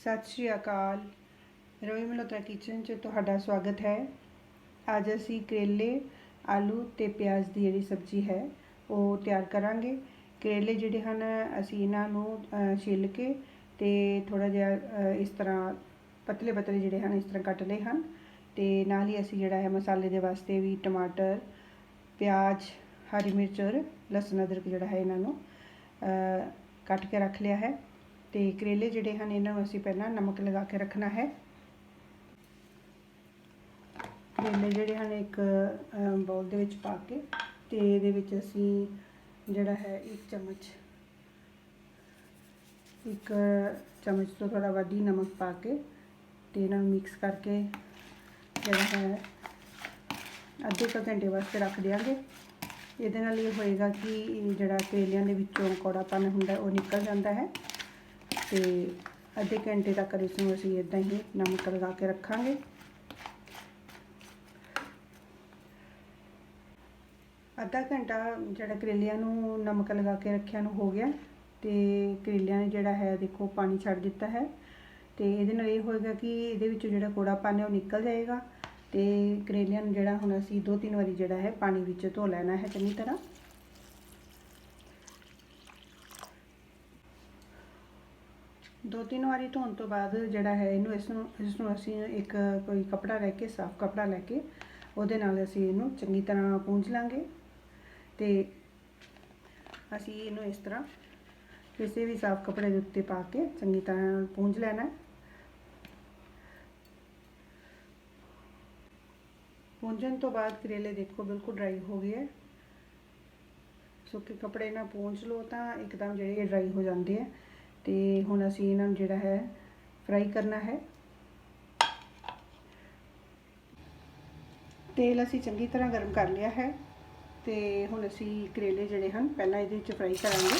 ਸਤਿ ਸ਼੍ਰੀ ਅਕਾਲ। ਰਵੀ ਮਲਹੋਤਰਾ ਕਿਚਨ 'ਚ ਤੁਹਾਡਾ ਸਵਾਗਤ ਹੈ। ਅੱਜ ਅਸੀਂ ਕਰੇਲੇ, ਆਲੂ ਤੇ ਪਿਆਜ਼ ਦੀ ਜਿਹੜੀ ਸਬਜ਼ੀ ਹੈ, ਉਹ ਤਿਆਰ ਕਰਾਂਗੇ। ਕਰੇਲੇ ਜਿਹੜੇ ਹਨ, ਅਸੀਂ ਇਹਨਾਂ ਨੂੰ ਛਿੱਲ ਕੇ ਤੇ ਥੋੜਾ ਜਿਹਾ ਇਸ ਤਰ੍ਹਾਂ ਪਤਲੇ ਪਤਲੇ ਜਿਹੜੇ ਹਨ, ਇਸ ਤਰ੍ਹਾਂ ਕੱਟ ਲਏ ਹਨ। ਤੇ ਨਾਲ ਹੀ ਅਸੀਂ ਜਿਹੜਾ ਹੈ, ਮਸਾਲੇ ਦੇ ਵਾਸਤੇ ਵੀ ਟਮਾਟਰ, ਪਿਆਜ਼, ਹਰੀ ਮਿਰਚ ਔਰ ਲਸਣ ਅਦਰਕ ਜਿਹੜਾ ਹੈ, ਇਹਨਾਂ ਨੂੰ ਕੱਟ ਕੇ ਰੱਖ ਲਿਆ ਹੈ। ਤੇ ਕਰੇਲੇ ਜਿਹੜੇ ਹਨ, ਇਹਨਾਂ ਨੂੰ ਅਸੀਂ ਪਹਿਲਾਂ ਨਮਕ ਲਗਾ ਕੇ ਰੱਖਣਾ ਹੈ। ਕਰੇਲੇ ਜਿਹੜੇ ਹਨ, ਇੱਕ ਬਾਉਲ ਦੇ ਵਿੱਚ ਪਾ ਕੇ ਤੇ ਇਹਦੇ ਵਿੱਚ ਅਸੀਂ ਜਿਹੜਾ ਹੈ, ਇੱਕ ਚਮਚ ਇੱਕ ਚਮਚ ਤੋਂ ਥੋੜਾ ਵੱਧ ਹੀ ਨਮਕ ਪਾ ਕੇ ਤੇ ਇਹਨਾਂ ਨੂੰ ਮਿਕਸ ਕਰਕੇ ਜਿਹੜਾ ਹੈ, ਅੱਧੇ ਕੁ ਘੰਟੇ ਵਾਸਤੇ ਰੱਖ ਦਿਆਂਗੇ। ਇਹਦੇ ਨਾਲ ਇਹ ਹੋਏਗਾ ਕਿ ਜਿਹੜਾ ਕਰੇਲਿਆਂ ਦੇ ਵਿੱਚੋਂ ਕੌੜਾਪਨ ਹੁੰਦਾ ਉਹ ਨਿਕਲ ਜਾਂਦਾ ਹੈ। ਤੇ ਅੱਧੇ ਘੰਟੇ ਤੱਕ ਇਸ ਨੂੰ ਅਸੀਂ ਇਦਾਂ ਹੀ ਨਮਕ ਲਗਾ ਕੇ ਰੱਖਾਂਗੇ। ਅੱਧਾ ਘੰਟਾ ਜਿਹੜਾ ਕਰੇਲਿਆਂ ਨੂੰ ਨਮਕ ਲਗਾ ਕੇ ਰੱਖਿਆ ਨੂੰ ਹੋ ਗਿਆ ਤੇ ਕਰੇਲਿਆਂ ਨੇ ਜਿਹੜਾ ਹੈ ਦੇਖੋ ਪਾਣੀ ਛੱਡ ਦਿੱਤਾ ਹੈ ਤੇ ਇਹਦੇ ਨਾਲ ਇਹ ਹੋਏਗਾ ਕਿ ਇਹਦੇ ਵਿੱਚੋਂ ਜਿਹੜਾ ਕੋੜਾਪਨ ਹੈ ਉਹ ਨਿਕਲ ਜਾਏਗਾ ਤੇ ਕਰੇਲਿਆਂ ਨੂੰ ਜਿਹੜਾ ਹੁਣ ਅਸੀਂ ਦੋ ਤਿੰਨ ਵਾਰੀ ਜਿਹੜਾ ਹੈ ਪਾਣੀ ਵਿੱਚ ਧੋ ਲੈਣਾ ਹੈ ਚੰਗੀ ਤਰ੍ਹਾਂ। ਦੋ ਤਿੰਨ ਵਾਰੀ ਧੋਣ ਤੋਂ ਬਾਅਦ ਜਿਹੜਾ ਹੈ ਇਹਨੂੰ ਇਸ ਨੂੰ ਇਸ ਨੂੰ ਅਸੀਂ ਇੱਕ ਕੋਈ ਕਪੜਾ ਲੈ ਕੇ, ਸਾਫ਼ ਕਪੜਾ ਲੈ ਕੇ, ਉਹਦੇ ਨਾਲ ਅਸੀਂ ਇਹਨੂੰ ਚੰਗੀ ਤਰ੍ਹਾਂ ਪੂੰਝ ਲਾਂਗੇ ਤੇ ਅਸੀਂ ਇਹਨੂੰ ਇਸ ਤਰ੍ਹਾਂ ਕਿਸੇ ਵੀ ਸਾਫ਼ ਕਪੜੇ ਦੇ ਉੱਤੇ ਪਾ ਕੇ ਚੰਗੀ ਤਰ੍ਹਾਂ ਪੂੰਝ ਲੈਣਾ ਪੂੰਝਣ ਤੋਂ ਬਾਅਦ ਕਰੇਲੇ ਦੇਖੋ ਬਿਲਕੁਲ ਡਰਾਈ ਹੋ ਗਏ ਹੈ। ਸੁੱਕੇ ਕੱਪੜੇ ਨਾਲ ਪੂੰਝ ਲਓ ਤਾਂ ਇੱਕਦਮ ਜਿਹੜੇ ਡਰਾਈ ਹੋ ਜਾਂਦੇ ਆ ਤੇ ਹੁਣ ਅਸੀਂ ਇਹਨਾਂ ਨੂੰ ਜਿਹੜਾ ਹੈ ਫਰਾਈ ਕਰਨਾ ਹੈ। ਤੇਲ ਅਸੀਂ ਚੰਗੀ ਤਰ੍ਹਾਂ ਗਰਮ ਕਰ ਲਿਆ ਹੈ ਤੇ ਹੁਣ ਅਸੀਂ ਕਰੇਲੇ ਜਿਹੜੇ ਹਨ ਪਹਿਲਾਂ ਇਹਦੇ ਵਿੱਚ ਫਰਾਈ ਕਰਾਂਗੇ।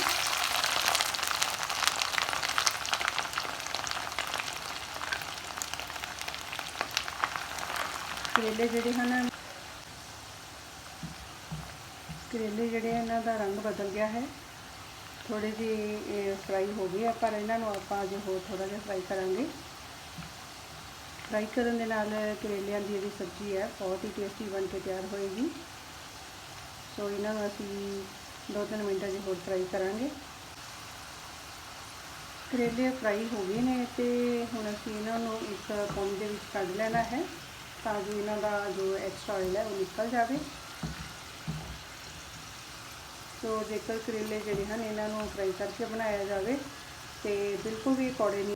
ਕਰੇਲੇ ਜਿਹੜੇ ਹਨ, ਕਰੇਲੇ ਜਿਹੜੇ ਇਹਨਾਂ ਦਾ ਰੰਗ ਬਦਲ ਗਿਆ ਹੈ। ਥੋੜੇ ਜਿਹੇ ਫਰਾਈ ਹੋ ਗਏ ਆ ਪਰ ਇਹਨਾਂ ਨੂੰ ਆਪਾਂ ਅਜੇ ਹੋਰ ਥੋੜਾ ਜਿਹਾ ਫਰਾਈ ਕਰਾਂਗੇ। ਫਰਾਈ ਕਰਨ ਦੇ ਨਾਲ ਕਰੇਲਿਆਂ ਦੀ ਜਿਹੜੀ ਸਬਜ਼ੀ ਹੈ, ਬਹੁਤ ਹੀ ਟੇਸਟੀ ਬਣ ਕੇ ਤਿਆਰ ਹੋਏਗੀ। ਸੋ ਇਹਨਾਂ ਨੂੰ ਅਸੀਂ ਦੋ ਤਿੰਨ ਮਿੰਟ ਅਜੇ ਹੋਰ ਫਰਾਈ ਕਰਾਂਗੇ। ਕਰੇਲੇ ਫਰਾਈ ਹੋ ਗਏ ਨੇ ਤੇ ਹੁਣ ਅਸੀਂ ਇਹਨਾਂ ਨੂੰ ਇੱਕ ਪੌਣ ਦੇ ਵਿੱਚ ਕੱਢ ਲੈਣਾ ਹੈ, ਤਾਂ ਜੋ ਇਹਨਾਂ ਦਾ ਜੋ ਐਕਸਟਰਾ ਆਇਲ ਹੈ, ਉਹ ਨਿਕਲ ਜਾਵੇ। ਸੋ ਜੇਕਰ ਕਰੇਲੇ ਜਿਹੜੇ ਹਨ, ਇਹਨਾਂ ਨੂੰ ਫਰਾਈ ਕਰਕੇ ਬਣਾਇਆ ਜਾਵੇ ਤੇ ਬਿਲਕੁਲ ਵੀ ਕੌੜੇ ਨਹੀਂ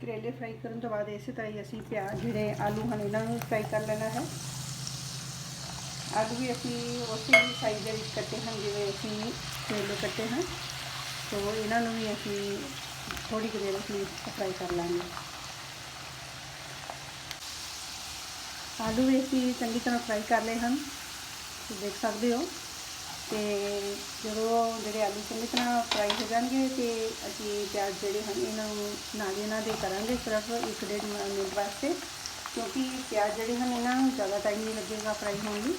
ਕਰੇਲੇ ਫਰਾਈ ਕਰਨ ਤੋਂ ਬਾਅਦ ਇਸੇ ਤਰ੍ਹਾਂ ਹੀ ਅਸੀਂ ਪਿਆਜ਼, ਜਿਹੜੇ ਆਲੂ ਹਨ, ਇਹਨਾਂ ਨੂੰ ਫਰਾਈ ਕਰ ਲੈਣਾ ਹੈ। ਆਲੂ ਵੀ ਅਸੀਂ ਉਸੇ ਹੀ ਸਾਈਜ਼ ਦੇ ਵਿੱਚ ਕੱਟੇ ਹਨ, ਜਿਵੇਂ ਅਸੀਂ ਕਰੇਲੇ ਕੱਟੇ ਹਨ। ਸੋ ਇਹਨਾਂ ਨੂੰ ਵੀ ਅਸੀਂ ਥੋੜੀ ਕੁ ਦੇਰ ਅਸੀਂ ਫਰਾਈ ਕਰ ਲਾਂਗੇ। ਆਲੂ ਵੀ ਅਸੀਂ ਚੰਗੀ ਤਰ੍ਹਾਂ ਫਰਾਈ ਕਰ ਲਏ ਹਨ। ਤੁਸੀਂ ਦੇਖ ਸਕਦੇ ਹੋ। ਤੇ ਜਦੋਂ ਜਿਹੜੇ ਆਲੂ ਚੰਗੀ ਤਰ੍ਹਾਂ ਫਰਾਈ ਹੋ ਜਾਣਗੇ ਤੇ ਅਸੀਂ ਪਿਆਜ਼ ਜਿਹੜੇ ਹਨ, ਇਹਨਾਂ ਨੂੰ ਨਾਲ ਇਹਨਾਂ ਦੇ ਕਰਾਂਗੇ ਸਿਰਫ ਇੱਕ ਡੇਢ ਮਿੰਟ ਵਾਸਤੇ, ਕਿਉਂਕਿ ਪਿਆਜ਼ ਜਿਹੜੇ ਹਨ, ਇਹਨਾਂ ਨੂੰ ਜ਼ਿਆਦਾ ਟਾਈਮ ਨਹੀਂ ਲੱਗੇਗਾ ਫਰਾਈ ਹੋਣ ਲਈ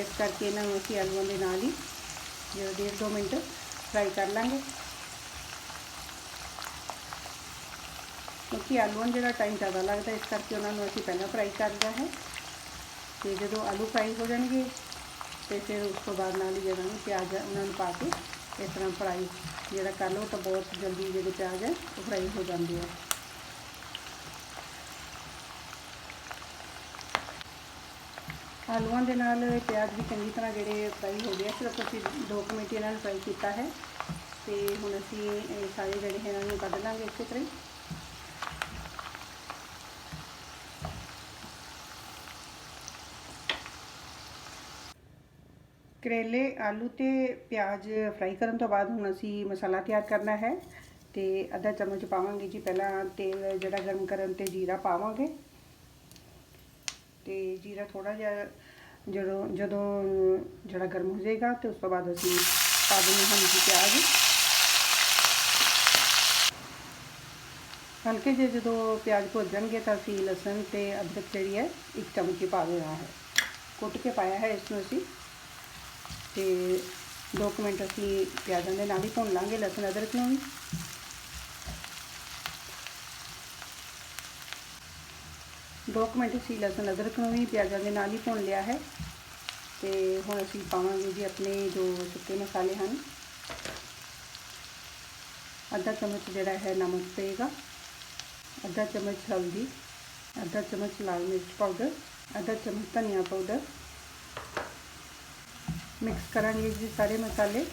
ਇਸ ਕਰਕੇ ਇਹਨਾਂ ਨੂੰ ਅਸੀਂ ਆਲੂਆਂ ਦੇ ਨਾਲ ਹੀ ਜਿਹੜਾ ਡੇਢ ਦੋ ਮਿੰਟ ਫਰਾਈ ਕਰ ਲਾਂਗੇ। ਕਿਉਂਕਿ ਆਲੂਆਂ ਜਿਹੜਾ ਟਾਈਮ ਜ਼ਿਆਦਾ ਲੱਗਦਾ, ਇਸ ਕਰਕੇ ਉਹਨਾਂ ਨੂੰ ਅਸੀਂ ਪਹਿਲਾਂ ਫਰਾਈ ਕਰਦਾ ਹੈ। ਤੇ ਜਦੋਂ ਆਲੂ ਫਰਾਈ ਹੋ ਜਾਣਗੇ ਤੇ ਫਿਰ ਉਸ ਤੋਂ ਬਾਅਦ ਨਾਲ ਹੀ ਜਿਹੜਾ ਨੂੰ ਪਿਆਜ਼ ਹੈ ਉਹਨਾਂ ਨੂੰ ਪਾ ਕੇ ਇਸ ਤਰ੍ਹਾਂ ਫਰਾਈ ਜਿਹੜਾ ਕਰ ਲਓ ਤਾਂ ਬਹੁਤ ਜਲਦੀ ਜਿਹੜੇ ਪਿਆਜ਼ ਹੈ ਉਹ ਫਰਾਈ ਹੋ ਜਾਂਦੇ ਆ। ਆਲੂਆਂ ਦੇ ਨਾਲ ਪਿਆਜ਼ ਵੀ ਚੰਗੀ ਤਰ੍ਹਾਂ ਜਿਹੜੇ ਫਰਾਈ ਹੋ ਗਏ ਸਿਰਫ ਅਸੀਂ 2 ਮਿੰਟ ਇਹਨਾਂ ਨੂੰ ਫਰਾਈ ਕੀਤਾ ਹੈ ਤੇ ਹੁਣ ਅਸੀਂ ਸਾਰੇ ਜਿਹੜੇ ਇਹਨਾਂ ਨੂੰ ਕੱਢ ਲਾਂਗੇ ਇਸੇ ਤਰ੍ਹਾਂ ਕਰੇਲੇ ਆਲੂ ਤੇ ਪਿਆਜ਼ ਫਰਾਈ ਕਰਨ ਤੋਂ ਬਾਅਦ ਹੁਣ ਅਸੀਂ ਮਸਾਲਾ ਤਿਆਰ ਕਰਨਾ ਹੈ ਤੇ ਅੱਧਾ ਚਮਚ ਪਾਵਾਂਗੇ ਜੀ ਪਹਿਲਾਂ ਤੇਲ ਜਿਹੜਾ ਗਰਮ ਕਰਨ ਤੇ ਜੀਰਾ ਪਾਵਾਂਗੇ। ਤੇ ਜੀਰਾ ਥੋੜਾ ਜਿਹਾ ਜਦੋਂ ਜਦੋਂ ਜਿਹੜਾ ਗਰਮ ਹੋ ਜਾਏਗਾ ਤੇ ਉਸ ਤੋਂ ਬਾਅਦ ਅਸੀਂ ਪਾ ਦੇਣਾ ਹਾਂ ਜੀ ਪਿਆਜ਼। ਹਲਕੇ ਜਿਹੇ ਜਦੋਂ ਪਿਆਜ਼ ਭੁੱਜ ਜਾਣਗੇ ਤਾਂ ਅਸੀਂ ਲਸਣ ਤੇ ਅਦਰਕ ਜਿਹੜੀ ਹੈ ਇੱਕ ਚਮਚ ਹੀ ਪਾ ਦੇਣਾ ਹੈ। ਕੁੱਟ ਕੇ ਪਾਇਆ ਹੈ ਇਸ ਨੂੰ ਅਸੀਂ। ਤੇ 2 ਮਿੰਟ ਅਸੀਂ ਪਿਆਜ਼ਾਂ ਦੇ ਨਾਲ ਹੀ ਭੁੰਨ ਲਾਂਗੇ ਲਸਣ, ਅਦਰਕ ਨੂੰ ਵੀ। ਦੋ ਕੁ ਮਿੰਟ ਅਸੀਂ ਲਸਣ, ਅਦਰਕ ਨੂੰ ਵੀ ਪਿਆਜ਼ਾਂ ਦੇ ਨਾਲ ਹੀ ਭੁੰਨ ਲਿਆ ਹੈ। ਤੇ ਹੁਣ ਅਸੀਂ ਪਾਵਾਂਗੇ ਜੀ ਆਪਣੇ ਜੋ ਸੁੱਕੇ ਮਸਾਲੇ ਹਨ। ਅੱਧਾ ਚਮਚ ਜਿਹੜਾ ਹੈ ਨਮਕ ਪਏਗਾ ਅੱਧਾ ਚਮਚ ਹਲਦੀ, ਅੱਧਾ ਚਮਚ ਲਾਲ ਮਿਰਚ ਪਾਊਡਰ, ਅੱਧਾ ਚਮਚ ਧਨੀਆ ਪਾਊਡਰ ਮਿਕਸ ਕਰਾਂਗੇ ਜੀ ਸਾਰੇ ਮਸਾਲੇ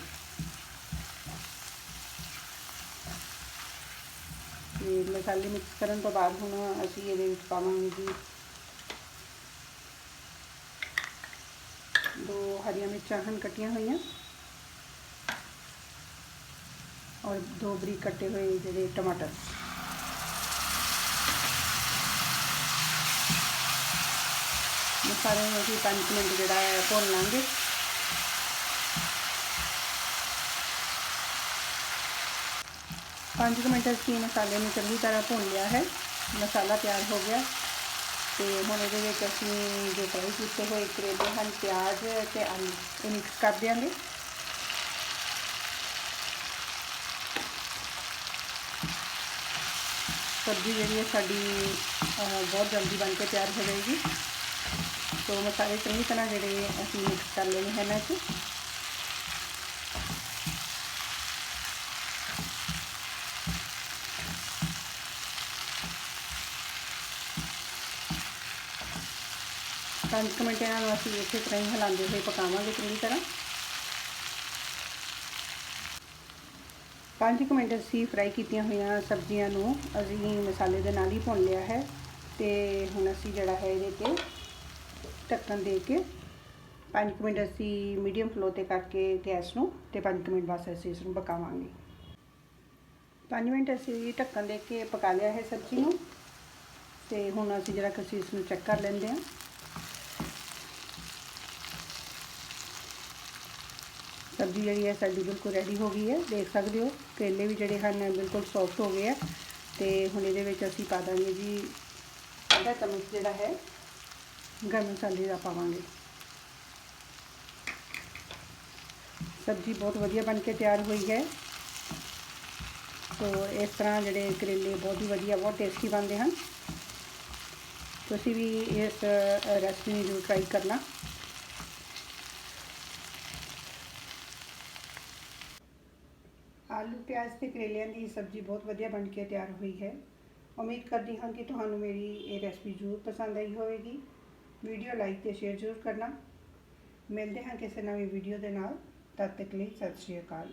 ਤੇ ਮਸਾਲੇ ਮਿਕਸ ਕਰਨ ਤੋਂ ਬਾਅਦ ਹੁਣ ਅਸੀਂ ਇਹਦੇ ਵਿੱਚ ਪਾਵਾਂਗੇ ਜੀ ਦੋ ਹਰੀਆਂ ਮਿਰਚਾਂ ਹਨ ਕੱਟੀਆਂ ਹੋਈਆਂ ਔਰ ਦੋ ਬਰੀਕ ਕੱਟੇ ਹੋਏ ਜਿਹੜੇ ਟਮਾਟਰ ਮਸਾਲੇ ਨੂੰ ਅਸੀਂ 5 ਮਿੰਟ ਜਿਹੜਾ ਹੈ ਭੁੰਨ ਲਾਂਗੇ ਪੰਜ ਕੁ ਮਿੰਟ ਅਸੀਂ ਮਸਾਲੇ ਨੂੰ ਚੰਗੀ ਤਰ੍ਹਾਂ ਭੁੰਨ ਲਿਆ ਹੈ ਮਸਾਲਾ ਤਿਆਰ ਹੋ ਗਿਆ ਤੇ ਹੁਣ ਇਹਦੇ ਵਿੱਚ ਅਸੀਂ ਜੋ ਫਰਾਈ ਕੀਤੇ ਹੋਏ ਕਰੇਲੇ ਹਨ ਪਿਆਜ਼ ਤੇ ਆਲੂ ਇਹ ਮਿਕਸ ਕਰ ਦਿਆਂਗੇ ਸਬਜ਼ੀ ਜਿਹੜੀ ਹੈ ਸਾਡੀ ਬਹੁਤ ਜਲਦੀ ਬਣ ਕੇ ਤਿਆਰ ਹੋ ਜਾਏਗੀ ਸੋ ਮਸਾਲੇ ਚੰਗੀ ਤਰ੍ਹਾਂ ਜਿਹੜੇ ਅਸੀਂ ਮਿਕਸ ਕਰ ਲੈਣੇ ਹਨ ਇਹ 'ਚ ਪੰਜ ਕੁ ਮਿੰਟ ਇਹਨਾਂ ਨੂੰ ਅਸੀਂ ਇਸੇ ਤਰ੍ਹਾਂ ਹੀ ਹਿਲਾਉਂਦੇ ਹੋਏ ਪਕਾਵਾਂਗੇ ਚੰਗੀ ਤਰ੍ਹਾਂ। ਪੰਜ ਕੁ ਮਿੰਟ ਅਸੀਂ ਫਰਾਈ ਕੀਤੀਆਂ ਹੋਈਆਂ ਸਬਜ਼ੀਆਂ ਨੂੰ ਅਸੀਂ ਮਸਾਲੇ ਦੇ ਨਾਲ ਹੀ ਭੁੰਨ ਲਿਆ ਹੈ ਤੇ ਹੁਣ ਅਸੀਂ ਜਿਹੜਾ ਹੈ ਇਹਦੇ ਤੇ ਢੱਕਣ ਦੇ ਕੇ ਪੰਜ ਕੁ ਮਿੰਟ ਅਸੀਂ ਮੀਡੀਅਮ ਫਲੋ ਤੇ ਕਰਕੇ ਗੈਸ ਨੂੰ ਤੇ ਪੰਜ ਕੁ ਮਿੰਟ ਬਾਅਦ ਅਸੀਂ ਇਸ ਨੂੰ ਪਕਾਵਾਂਗੇ। ਪੰਜ ਮਿੰਟ ਅਸੀਂ ਢੱਕਣ ਦੇ ਕੇ ਪਕਾ ਲਿਆ ਹੈ ਸਬਜ਼ੀ ਨੂੰ ਤੇ ਹੁਣ ਅਸੀਂ ਜਿਹੜਾ ਕਿ ਅਸੀਂ ਇਸ ਨੂੰ ਚੈੱਕ ਕਰ ਲੈਂਦੇ ਹਾਂ। ਸਬਜ਼ੀ ਜਿਹੜੀ ਹੈ ਸਾਡੀ ਬਿਲਕੁਲ ਰੈਡੀ ਹੋ ਗਈ ਹੈ। ਦੇਖ ਸਕਦੇ ਹੋ ਕਰੇਲੇ ਵੀ ਜਿਹੜੇ ਹਨ ਬਿਲਕੁਲ ਸੌਫਟ ਹੋ ਗਏ ਆ ਤੇ ਹੁਣ ਇਹਦੇ ਵਿੱਚ ਅਸੀਂ ਪਾ ਦਾਂਗੇ ਜੀ ਅੱਧਾ ਚਮਚ ਜਿਹੜਾ ਹੈ, ਗਰਮ ਮਸਾਲੇ ਦਾ ਪਾਵਾਂਗੇ। ਸਬਜ਼ੀ ਬਹੁਤ ਵਧੀਆ ਬਣ ਕੇ ਤਿਆਰ ਹੋਈ ਹੈ। ਸੋ ਇਸ ਤਰ੍ਹਾਂ ਜਿਹੜੇ ਕਰੇਲੇ ਬਹੁਤ ਹੀ ਵਧੀਆ, ਬਹੁਤ ਟੇਸਟੀ ਬਣਦੇ ਹਨ। ਤੁਸੀਂ ਵੀ ਇਸ ਰੈਸਪੀ ਨੂੰ ਟਰਾਈ ਕਰਨਾ। ਆਲੂ, ਪਿਆਜ਼ ਤੇ ਕਰੇਲਿਆਂ ਦੀ ਸਬਜ਼ੀ ਬਹੁਤ ਵਧੀਆ ਬਣ ਕੇ ਤਿਆਰ ਹੋਈ ਹੈ। ਉਮੀਦ ਕਰਦੀ ਹਾਂ ਕਿ ਤੁਹਾਨੂੰ ਮੇਰੀ ਇਹ ਰੈਸਪੀ ਜ਼ਰੂਰ ਪਸੰਦ ਆਈ ਹੋਵੇਗੀ। ਵੀਡੀਓ ਲਾਈਕ ਤੇ ਸ਼ੇਅਰ ਜ਼ਰੂਰ ਕਰਨਾ। ਮਿਲਦੇ ਹਾਂ ਕਿਸੇ ਨਵੀਂ ਵੀਡੀਓ ਦੇ ਨਾਲ। ਤਦ ਤੱਕ ਲਈ ਸਤਿ ਸ਼੍ਰੀ ਅਕਾਲ।